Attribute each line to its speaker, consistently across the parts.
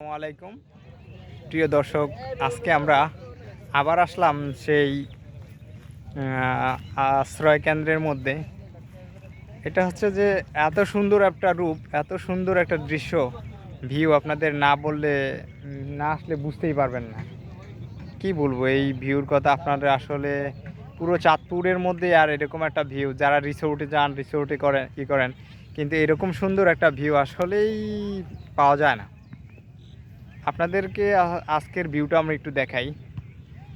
Speaker 1: আসসালামু আলাইকুম। প্রিয় দর্শক, আজকে আমরা আবার আসলাম সেই আশ্রয় কেন্দ্রের মধ্যে। এটা হচ্ছে যে এত সুন্দর একটা রূপ, এত সুন্দর একটা দৃশ্য, ভিউ আপনাদের না বললে, না আসলে বুঝতেই পারবেন না। কি বলব, এই ভিউর কথা আপনারা আসলে পুরো চাঁদপুরের মধ্যে আর এরকম একটা ভিউ। যারা রিসোর্টে যান, রিসোর্টে করেন, ই করেন, কিন্তু এরকম সুন্দর একটা ভিউ আসলেই পাওয়া যায় না। আপনাদেরকে আজকের ভিউটা আমরা একটু দেখাই।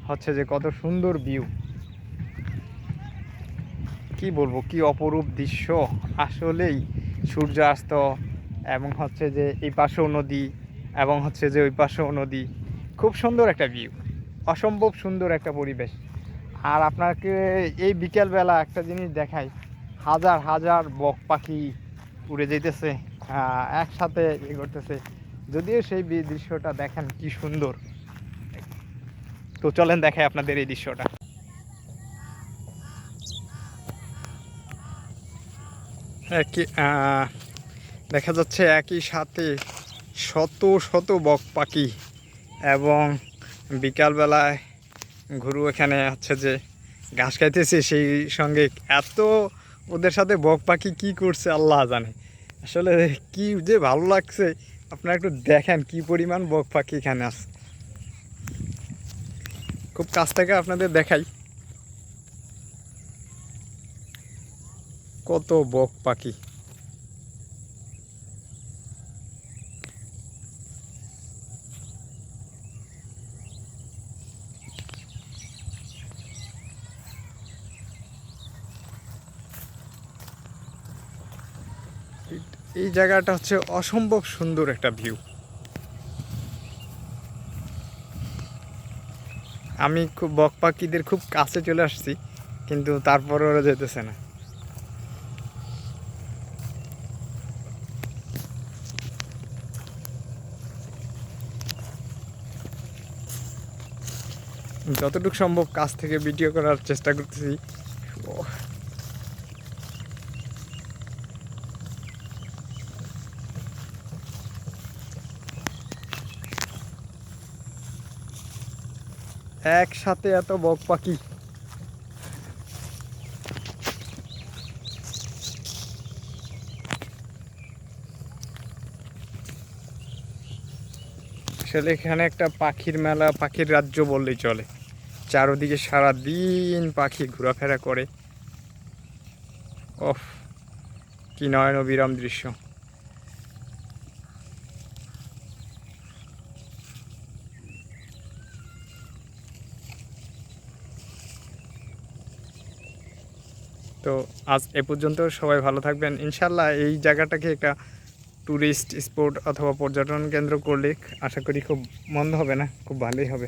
Speaker 1: হচ্ছে যে কত সুন্দর ভিউ কি বলব, কি অপরূপ দৃশ্য। আসলেই সূর্যাস্ত এবং হচ্ছে যে এই পাশেও নদী এবং হচ্ছে যে ওই পাশেও নদী। খুব সুন্দর একটা ভিউ অসম্ভব সুন্দর একটা পরিবেশ। আর আপনাকে এই বিকেলবেলা একটা জিনিস দেখাই। হাজার হাজার বক পাখি উড়ে যেতেছে একসাথে ইয়ে করতেছে। যদিও সেই দৃশ্যটা দেখেন কি সুন্দর। তো চলেন দেখাই আপনাদের এই দৃশ্যটা। একই দেখা যাচ্ছে একই সাথে শত শত বক পাখি এবং বিকালবেলায় ঘুরু এখানে হচ্ছে যে ঘাস খাইতেছে, সেই সঙ্গে এত ওদের সাথে বক পাখি কি করছে আল্লাহ জানে। আসলে কি যে ভালো লাগছে আপনারা একটু দেখেন কি পরিমাণ বক পাখি এখানে আছে। খুব কাছ থেকে আপনাদের দেখাই। কত বক পাখি। এই জায়গাটা হচ্ছে অসম্ভব সুন্দর একটা ভিউ। আমি খুব বক পাখিদের খুব কাছে চলে আসছি, কিন্তু তারপরে ওরা যেতেছে না। যতটুকু সম্ভব কাছ থেকে ভিডিও করার চেষ্টা করতেছি। একসাথে এত বক পাখি। আসলে এখানে একটা পাখির মেলা, পাখির রাজ্য বললেই চলে। চারদিকে সারা দিন পাখি ঘোরাফেরা করে। অফ কি নয়ন বিরাম দৃশ্য। তো আজ এ পর্যন্ত সবাই ভালো থাকবেন। ইনশাল্লাহ এই জায়গাটাকে একটা ট্যুরিস্ট স্পট অথবা পর্যটন কেন্দ্র করলে আশা করি খুব মন্দ হবে না, খুব ভালোই হবে।